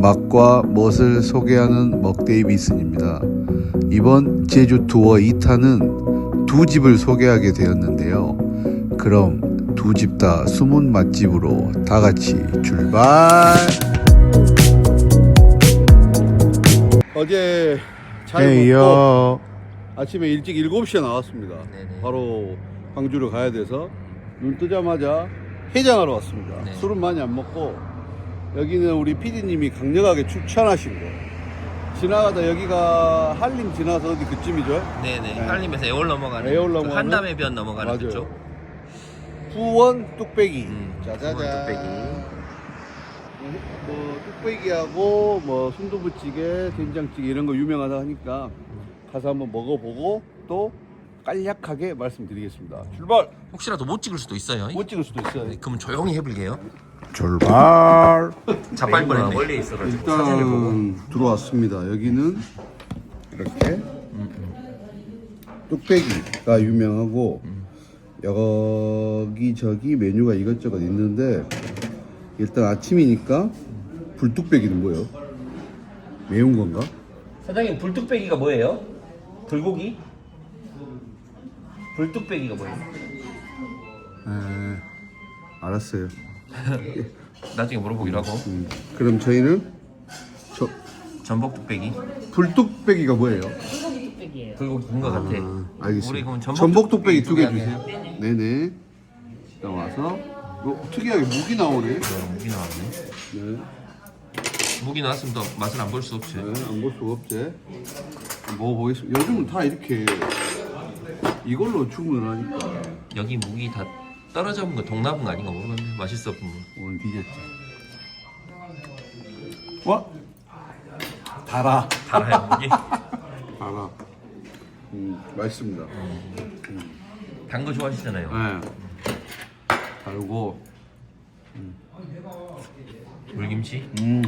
맛과 멋을 소개하는 먹데이비슨입니다. 이번 제주 투어 2탄은 두 집을 소개하게 되었는데요. 그럼 두 집 다 숨은 맛집으로 다 같이 출발! 어제 잘 먹고 헤이요. 아침에 일찍 7시에 나왔습니다. 네네. 바로 광주를 가야 돼서 눈 뜨자마자 해장하러 왔습니다. 네. 술은 많이 안 먹고 여기는 우리 PD님이 강력하게 추천하신 거. 지나가다 여기가 한림 지나서 어디 그쯤이죠? 네네. 네. 한림에서 애월 넘어가는 애월 그 넘어가는? 한담해변 넘어가는 맞아요. 그쪽. 후원 뚝배기. 음, 짜자잔. 후원 뚝배기. 뭐 뚝배기하고 뭐 순두부찌개, 된장찌개 이런 거 유명하다 하니까 가서 한번 먹어보고 또 간략하게 말씀드리겠습니다. 출발! 혹시라도 못 찍을 수도 있어요. 못 찍을 수도 있어요. 네, 그러면 조용히 해볼게요. 출발! 자빨 뻔했네. 멀리 있어가지고 일단 들어왔습니다. 여기는 이렇게 뚝배기가 유명하고 여기 저기 메뉴가 이것저것 있는데 일단 아침이니까 불뚝배기는 뭐예요? 매운 건가? 사장님 불뚝배기가 뭐예요? 불고기? 불뚝배기가 뭐예요? 에, 알았어요. 나중에 물어보기로 하고. 음, 그럼 저희는 저 전복 뚝배기. 불뚝배기가 뭐예요? 불고기인 것 같아. 아, 알겠습니다. 우리 그럼 전복 전복 뚝배기 두 개 주세요. 네네. 일단 와서 뭐 특이하게 무기 나오네. 어, 무기 나왔네. 네. 무기 나왔으면 또 맛을 안 볼 수 없지. 네, 안볼 수가 없지. 먹어보겠습니다. 요즘은 다 이렇게 이걸로 주문을 하니까 여기 무기 다 떨어져 본거 동남은 거 아닌가 모르겠네. 맛있어 보면. 오늘 뒤졌지. 와 달아 달아요 무기. 달아. 음 맛있습니다. 단 거 좋아하시잖아요. 네. 달고 물김치. 음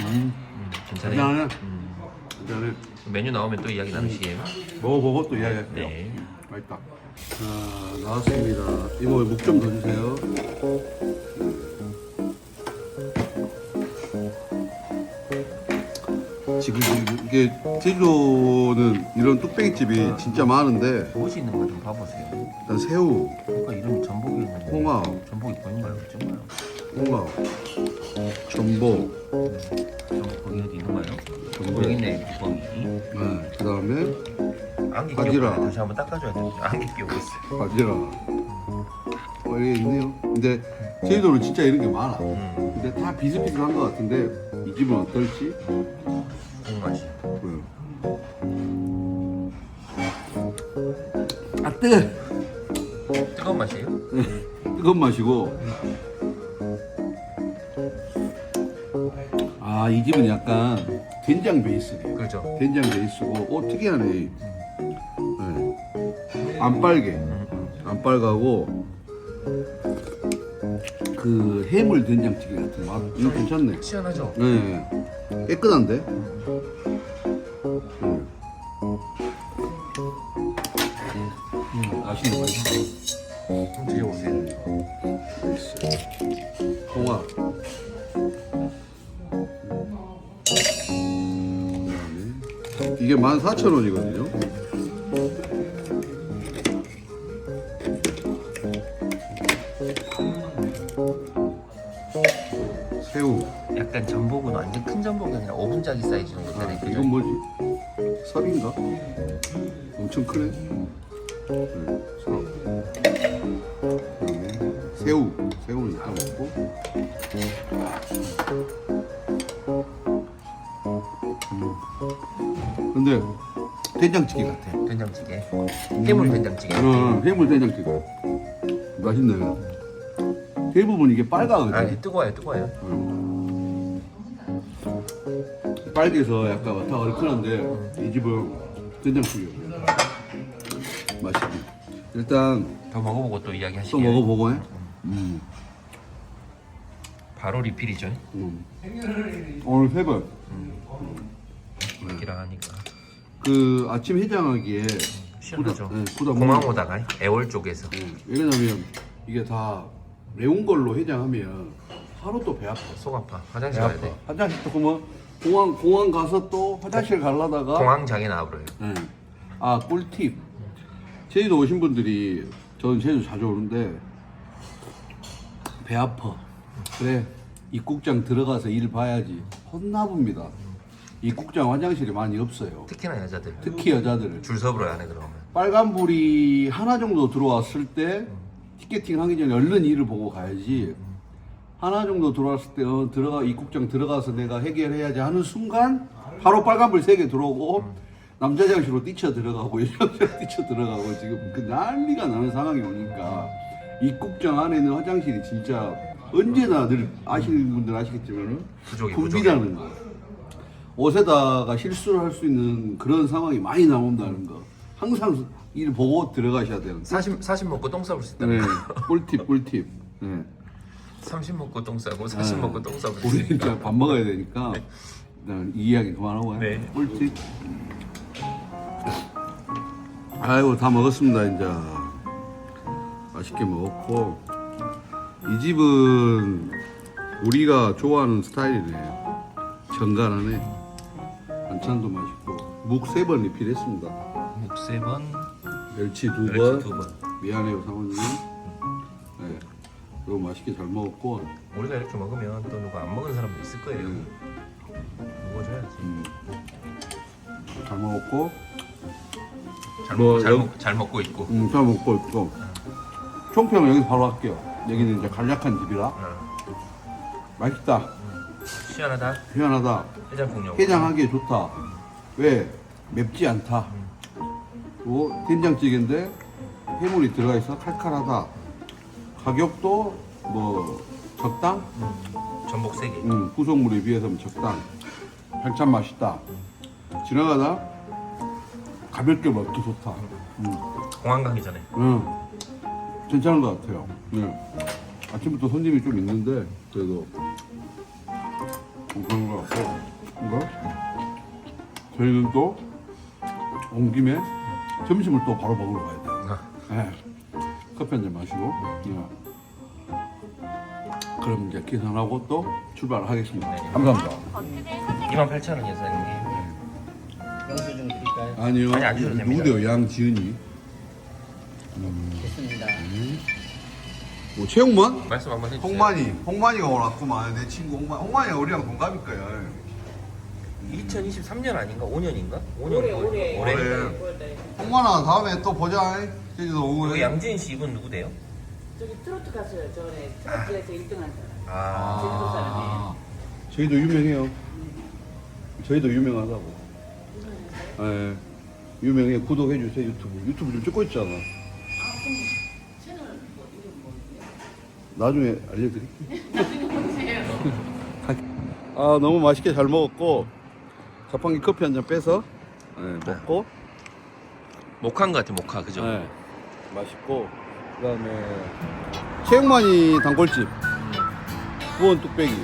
음, 괜찮아요. 괜찮아요. 음. 일단은 메뉴 나오면 또 이야기 나누시게요. 먹어보고 또 이야기할게요. 네. 맛있다. 자 나왔습니다. 이모 묵좀 더 주세요. 지금 이게 제주도는 이런 뚝배기 집이 진짜 많은데 무엇이 있는 거 좀 봐보세요. 일단 새우, 그러니까 이름이 전복이 있는데 홍합, 전복이 보인가요? 정말? 홍합, 전복, 거기 어디 있는가요? 전복. 여기 있네. 네, 그 다음에 안개 바지락. 끼고 다시 한번 닦아줘야 되는데 안개 끼고 있어요. 바지락. 어, 이게 있네요. 근데 제주도는 진짜 이런 게 많아. 음, 근데 다 비슷비슷한 것 같은데 이 집은 어떨지? 국맛이. 보여요. 아 뜨거. 뜨거운 맛이에요? 뜨거운 맛이고. 아 이 집은 약간 된장 베이스네. 그렇죠. 된장 베이스고, 오 특이하네. 네. 안 빨개. 안 빨가고 그 해물 된장찌개 같은 맛. 이거 괜찮네. 시원하죠? 네. 깨끗한데? 음. 음, 맛있네, 맛있 14,000원이거든요. 새우. 약간 전복은 완전 큰 전복이 아니라 5분짜리 사이즈 정도 되네. 아, 그죠? 이건 뭐지? 섭인가? 엄청 크네. 네, 섭. 된장찌개 같아. 된장찌개. 해물 된장찌개. 어, 해물 된장찌개. 맛있네. 대부분 이게 빨가거든. 아, 뜨거워요, 뜨거워요. 빨개서 약간 왔다 얼큰한데 이 집은 된장찌개 맛있네 일단 더 먹어보고 또또 이야기하시게요. 먹어보고 해 음. 바로 리필이죠. 음. 오늘 세번 이라 하니까. 그 아침 해장하기에 시원하죠. 구다- 네, 구다 공항 먹는- 오다가 애월 쪽에서. 네, 왜냐면 이게 다 매운 걸로 해장하면 하루 또 배 아파. 속 아파. 배 화장실 가야. 돼. 화장실 또 그러면 공항 공항 가서 또 화장실 가려다가 공황 장애 나와버려요. 네. 아 꿀팁. 제주도 오신 분들이 저는 제주 자주 오는데 배 아파. 그래 입국장 들어가서 일 봐야지. 혼나봅니다. 입국장 화장실이 많이 없어요. 특히나 여자들. 특히 여자들은 줄 서버려 안에 들어오면. 빨간불이 하나 정도 들어왔을 때 티켓팅 하기 전에 얼른 일을 보고 가야지. 하나 정도 들어왔을 때 어, 들어가 입국장 들어가서 내가 해결해야지 하는 순간 바로 빨간불 세 개 들어오고 남자 장실로 뛰쳐 들어가고 여자 장실로 뛰쳐 들어가고 지금 그 난리가 나는 상황이 오니까 입국장 안에는 화장실이 진짜 언제나 늘 아시는 분들 아시겠지만은 부족이, 붐비다는 거. 옷에다가 실수를 할 수 있는 그런 상황이 많이 나온다는 거. 항상 일 보고 들어가셔야 되는 거. 40, 40 먹고 똥 싸볼 수 있다. 네, 꿀팁, 꿀팁. 네. 30 먹고 똥 싸고 40 네. 먹고 똥 싸볼 수 우리. 진짜 밥 먹어야 되니까 일단 이 이야기 그만하고 요 네. 꿀팁. 아이고 다 먹었습니다 이제 맛있게 먹었고 이 집은 우리가 좋아하는 스타일이네 정갈하네 반찬도 맛있고 묵 세 번 리필했습니다 묵세 번, 멸치 두 멸치 번두 번. 미안해요 사모님 네 이거 맛있게 잘 먹었고 우리가 이렇게 먹으면 또 누가 안 먹은 사람도 있을 거예요. 음. 먹어줘야지. 음, 잘 먹었고 잘, 뭐, 먹, 잘, 여- 먹, 잘 먹고 있고. 음, 잘 먹고 있고 총평은 여기서 바로 할게요 여기는 이제 간략한 집이라 어. 맛있다 시원하다. 희한하다 해장국용. 해장하기에 좋다 왜 맵지 않다 그리고 된장찌개인데 해물이 들어가 있어 칼칼하다 가격도 뭐 적당 전복 세 개. 음, 구성물에 비해서는 적당 반찬 맛있다 지나가다 가볍게 먹기 좋다 음. 공항 가기 전에. 응. 괜찮은 것 같아요. 네. 아침부터 손님이 좀 있는데 그래도 그런 것 같고 이거 저희는 또 온 김에 점심을 또 바로 먹으러 가야 돼요. 네. 커피 한 잔 마시고 네. 그럼 이제 계산하고 또 출발하겠습니다. 네. 감사합니다. 28,000원이요, 사장님. 영수증 드릴까요? 아니요. 아니, 안 주셔도 됩니다. 누구대요? 양지은이. 됐습니다. 뭐 최홍만? 말씀 한번 해주세요. 홍만이, 홍만이가 왔구만. 내 친구 홍만. 홍만이가 우리랑 동갑일 거야. 2023년 아닌가? 5년인가? 5년. 올해 올해 올해. 올해. 홍만아 다음에 또 보자. 제주도 오고. 여기 양지은 씨 이분 누구대요? 저기 트로트 가수요. 전에 트로트에서 1등한 사람. 아. 제주도 사람이에요. 아, 저희도 유명해요. 저희도 유명하다고. 예. 유명해. 구독해 주세요 유튜브. 유튜브 좀 찍고 있잖아. 나중에 알려드릴게. 아 너무 맛있게 잘 먹었고 자판기 커피 한 잔 빼서 예, 먹고 목화인 것 같아, 목화. 그죠? 네, 맛있고 그다음에 최영만이 단골집 구원 뚝배기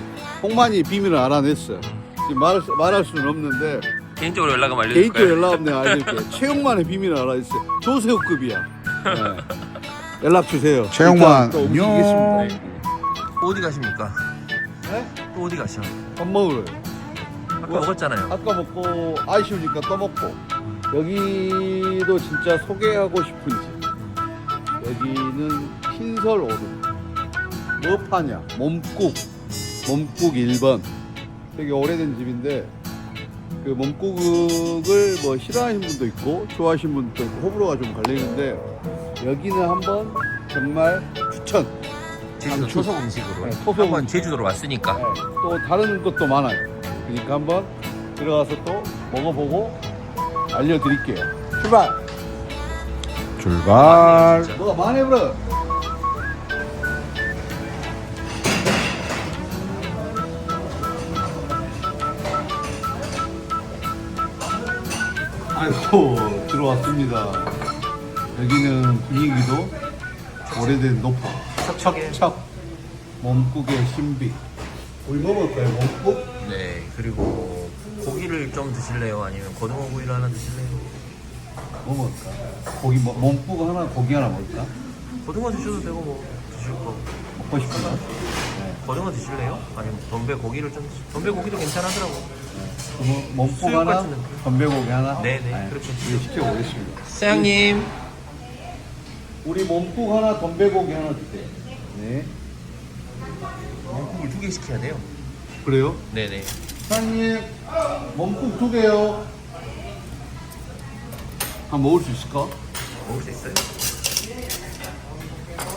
홍만이 비밀을 알아냈어요. 지금 말할, 수- 말할 수는 없는데 개인적으로 연락 한번 알려줄까요? 개인적으로 연락 내가 알려줄게. 최영만의 비밀을 알아냈어요. 조세호급이야. 네. 연락 주세요. 최영만, 일단 또 안녕. 움직이겠습니다. 어디 가십니까? 네? 또 어디 가셔? 밥 먹으러. 아까 뭐? 먹었잖아요. 아까 먹고 아쉬우니까 또 먹고 여기도 진짜 소개하고 싶은 집 여기는 신설 오름 뭐 파냐 몸국 몸국 1번 되게 오래된 집인데 그 몸국을 뭐 싫어하시는 분도 있고 좋아하시는 분도 있고 호불호가 좀 갈리는데 여기는 한번 정말 추천 제주도 강추. 토속 음식으로. 네, 토속 한번 음식. 제주도로 왔으니까. 네, 또 다른 것도 많아요. 그러니까 한번 들어가서 또 먹어보고 알려드릴게요. 출발! 출발. 진짜. 뭐가 많이 불어. 아이고 들어왔습니다. 여기는 분위기도 오래된 노파 척척 몸국의 신비. 우리 먹을까요 몸국? 네, 그리고 고기를 좀 드실래요? 아니면 고등어 구이를 하나 드실래요? 뭐 먹을까? 고기 뭐, 몸국 하나 고기 하나 먹을까? 고등어 드셔도 되고 뭐 드실 거. 먹고 싶은 거? 네. 고등어 드실래요? 아니면 돈배 고기를 좀 드시- 돈배 고기도 괜찮하더라고. 몸국 수육 하나, 같은 느낌. 건배고기 하나. 네네, 그렇게 이거 시켜보겠습니다. 사장님. 우리 몸국 하나, 건배고기 하나 주세요. 네. 몸국을 두 개 시켜야 돼요. 그래요? 네네. 사장님, 몸국 두 개요. 한번 먹을 수 있을까? 먹을 수 있어요?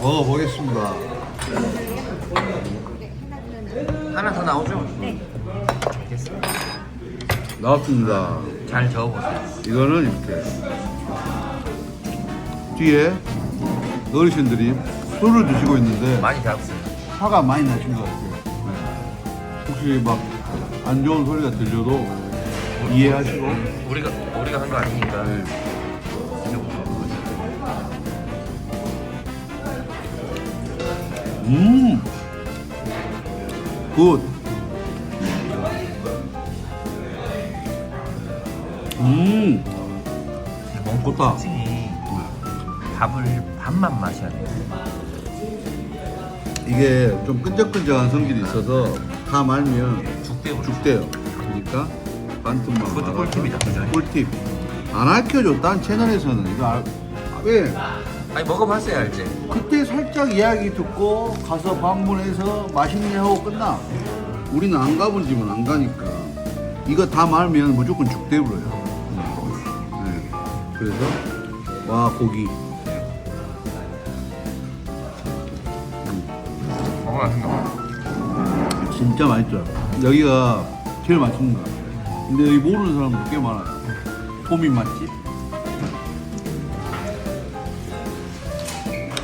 먹어보겠습니다. 하나 더 나오죠? 네. 알겠습니다. 나왔습니다. 잘 저어보세요. 이거는 이렇게 뒤에 어르신들이 술을 드시고 있는데 많이 잡았어요. 화가 많이 나신 것 같아요. 네. 혹시 막 안 좋은 소리가 들려도 이해하시고 우리가 우리가 한 거 아니니까. 네. 음, 굿. 음, 몽골 특징이 밥을 밥만 마셔야 돼요. 이게 좀 끈적끈적한 성질이 있어서 다 말면 죽대고 죽대요. 그러니까 반틈만 그것도 말아서 꿀팁이다, 그죠? 꿀팁. 안 알려줘. 딴 채널에서는 이거 알, 아, 왜? 아니 먹어봤어야 알지. 그때 살짝 이야기 듣고 가서 방문해서 맛있네 하고 끝나. 우리는 안 가본 집은 안 가니까 이거 다 말면 무조건 죽대버려요. 네. 그래서 와 고기. 먹어봤습니다. 진짜 맛있죠. 여기가 제일 맛있는 것 같아요. 근데 여기 모르는 사람도 꽤 많아요. 호민 맛집.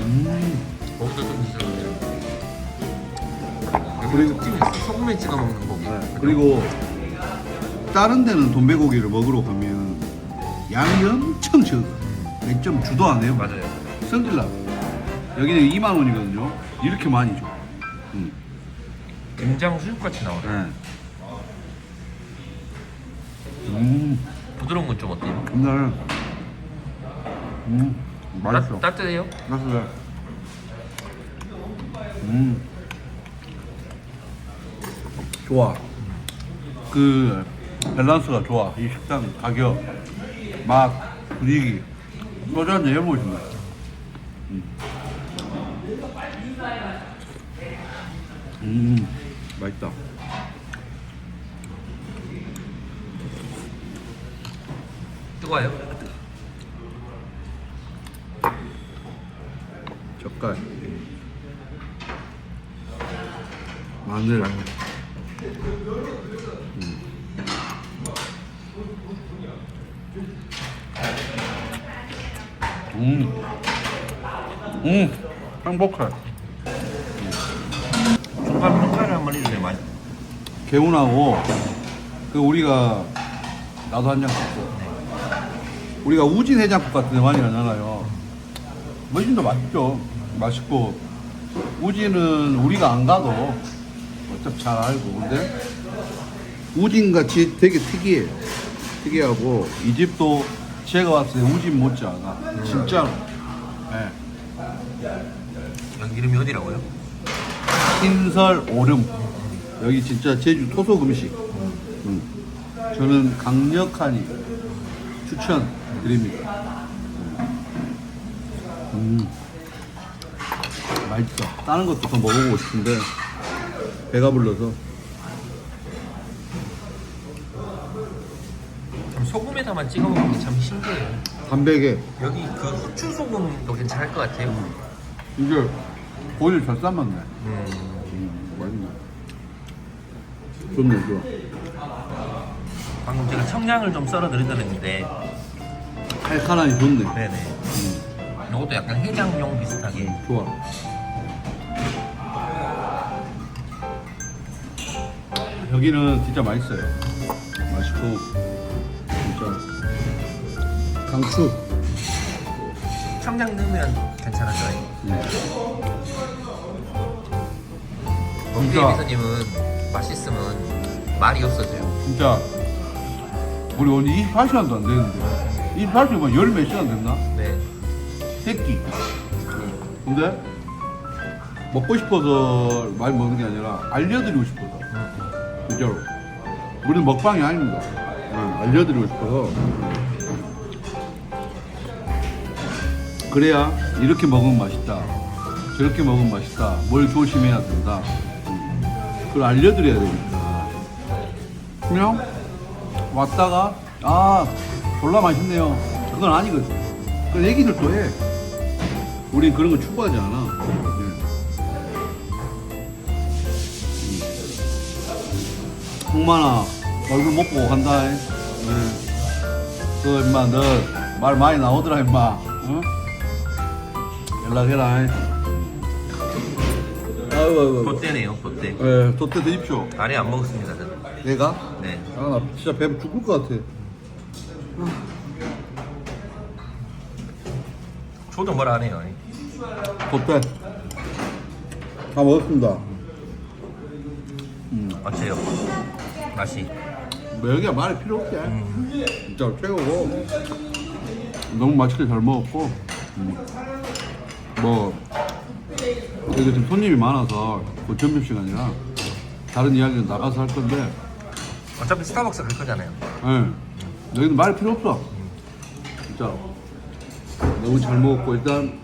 음, 고기도 좀 드셔보세요. 그리고- 있어. 소금에 찍어 먹는 고기. 네. 그리고 다른 데는 돈배고기를 먹으러 가면 양이 엄청 적어. 몇점 주도 안 해요. 맞아요. 성질나. 여기는 2만 원이거든요. 이렇게 많이 줘. 음. 김장 수육같이 나오네. 네. 음, 부드러운 건 좀 어때요? 옛날. 음, 맛있어. 따, 따뜻해요? 맛있어. 음. 좋아. 그 밸런스가 좋아. 이 식당 가격, 맛, 분위기. 소주 한잔 해보시면. 음. 음, 맛있다. 뜨거워요? 젓갈. 마늘. 음. 음. 행복해. 중간 평가를 한번 해주세요. 많이. 개운하고 그 우리가 나도 한잔 갖고 우리가 우진 해장국 같은 데 많이 가잖아요? 우진도 맛있죠. 맛있고 우진은 우리가 안 가도 어차피 잘 알고. 근데 우진같이 되게 특이해요. 특이하고 이 집도 제가 왔을 때 우진 못지않아. 진짜로. 네. 여기 이름이 어디라고요? 신설 오름 여기 진짜 제주 토속 음식 음. 저는 강력하니 추천드립니다 음. 맛있어 다른 것도 더 먹어보고 싶은데 배가 불러서 참 소금에다만 찍어 먹는 게 참 신기해요. 담백해 여기 그 후추 소금도 괜찮을 것 같아요. 이게 고기를 잘 삶았네 음. 음, 맛있네 좋네 좋아 방금 제가 청량을 좀 썰어 드렸는데, 칼칼하니 좋네 네네. 음, 이것도 약간 해장용 비슷하게. 좋아 여기는 진짜 맛있어요 맛있고 진짜 강추 청량 넣으면 괜찮아져요. 네. 진짜. 비서님은 맛있으면 말이 없어져요. 진짜 우리 오늘 24시간도 안 되는데 24시간 열몇 시간 됐나? 네. 새끼. 근데 먹고 싶어서 많이 먹는 게 아니라 알려드리고 싶어서. 진짜로. 우리는 먹방이 아닙니다. 응, 알려드리고 싶어서. 그래야 이렇게 먹으면 맛있다. 저렇게 먹으면 맛있다. 뭘 조심해야 된다. 음, 그걸 알려드려야 되니까. 그냥 왔다가 아 졸라 맛있네요. 그건 아니거든. 그 얘기들 또해. 우린 그런 거 추구하지 않아. 예. 홍만아 얼굴 못 보고 간다 예. 그 임마 너 말 많이 나오더라 임마. 어? 연락해라 예. 아이고 아이고 봇대네요, 봇대. 예, 돛대 드십시오 아니 안 먹었습니다, 저는. 내가? 네. 아, 나 진짜 배 죽을 것 같아. 저도 뭘 안 해요. 아니. 돛대. 다 먹었습니다. 어때요? 맛이. 뭐 여기가 말이 필요 없지. 진짜 최고고. 너무 맛있게 잘 먹었고. 음. 뭐, 여기 지금 손님이 많아서 그 점심 시간이라 다른 이야기는 나가서 할 건데, 어차피 스타벅스 갈 거잖아요. 예. 여기는 말 필요 없어. 진짜. 너무 잘 먹었고, 일단,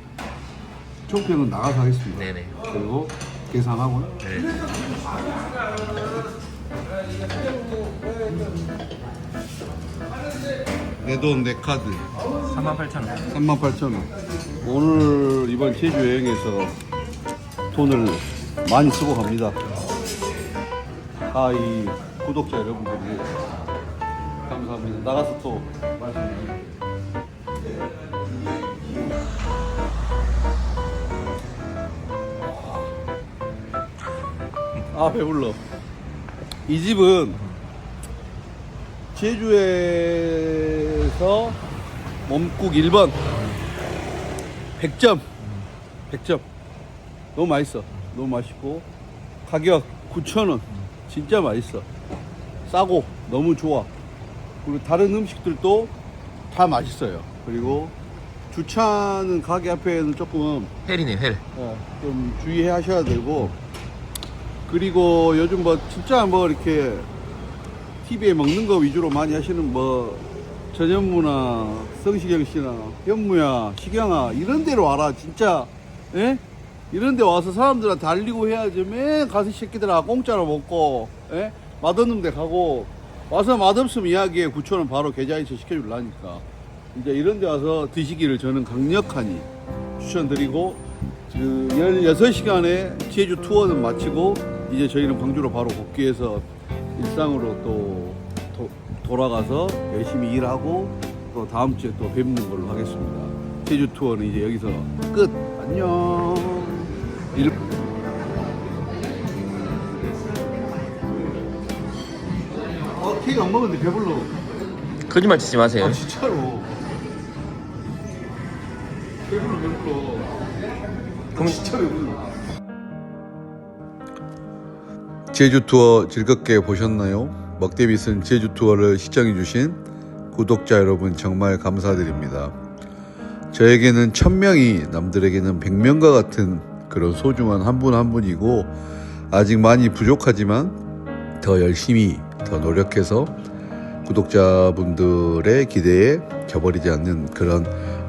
총평은 나가서 하겠습니다. 네네. 그리고 계산하고. 네. 내 돈 내 카드 38,000원. 38,000원 오늘 이번 제주 여행에서 돈을 많이 쓰고 갑니다. 아 이 구독자 여러분들이. 감사합니다. 나가서 또 말씀드립니다. 아 배불러. 이 집은 제주에서 몸국 1번. 100점. 100점 너무 맛있어. 너무 맛있고. 가격 9,000원. 진짜 맛있어. 싸고 너무 좋아. 그리고 다른 음식들도 다 맛있어요. 그리고 주차는 가게 앞에는 조금 헬이네, 헬. 어, 좀 주의해 하셔야 되고. 그리고 요즘 뭐 진짜 뭐 이렇게 TV에 먹는 거 위주로 많이 하시는 뭐 전현무나 성시경 씨나 현무야 시경아 이런 데로 와라. 진짜 예? 이런 데 와서 사람들한테 알리고 해야지 맨 가서 이 새끼들아 공짜로 먹고 예? 맛없는 데 가고 와서 맛없으면 이야기해 9천원 바로 계좌이체 시켜줄라니까 이제 이런 데 와서 드시기를 저는 강력하니 추천드리고 그 16시간의 제주 투어는 마치고 이제 저희는 광주로 바로 복귀해서 일상으로 또 도- 돌아가서 열심히 일하고 또 다음 주에 또 뵙는 걸로 하겠습니다. 제주 투어는 이제 여기서 끝. 안녕. 안 먹었는데 배불러. 거짓말 치지 마세요. 아, 진짜로. 배불러, 배불러. 그럼 진짜 배불러. 제주 투어 즐겁게 보셨나요? 먹대비슨 제주 투어를 시청해주신 구독자 여러분 정말 감사드립니다. 저에게는 천명이 남들에게는 백명과 같은 그런 소중한 한 분한 분이고 아직 많이 부족하지만 더 열심히 더 노력해서 구독자분들의 기대에 저버리지 않는 그런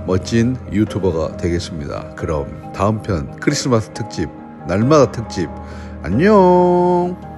멋진 유튜버가 되겠습니다. 그럼 다음 편 크리스마스 특집, 날마다 특집, 안녕!